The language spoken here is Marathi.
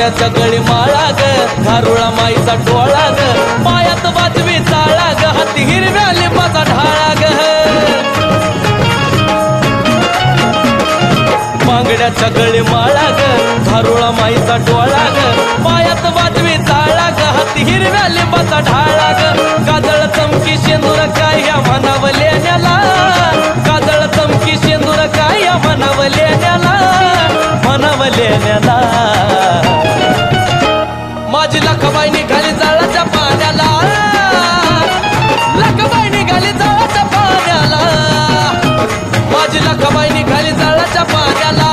बांगड्याच्या गळी माळा ग धारुळा माईचा डोळा ग पायात बाजवी चाळा ग हाती हिरव्या लिंबाचा ढाळा ग बांगड्याच्या गळी माळा ग धारुळा माईचा डोळा ग पायात बाजवी चाळा ग हाती हिरव्या लिंबाचा ढाळा ग काजळ चमकी शेंदूर काय या म्हणावल्याला काजळ चमकी शेंदूर काय या म्हणावल्याला म्हणावल्याला लखबाई निघाली जळाच्या पाण्याला. लखबाई निघाली जळाच्या पाण्याला. माझी लखबाई निघाली जळाच्या पाण्याला.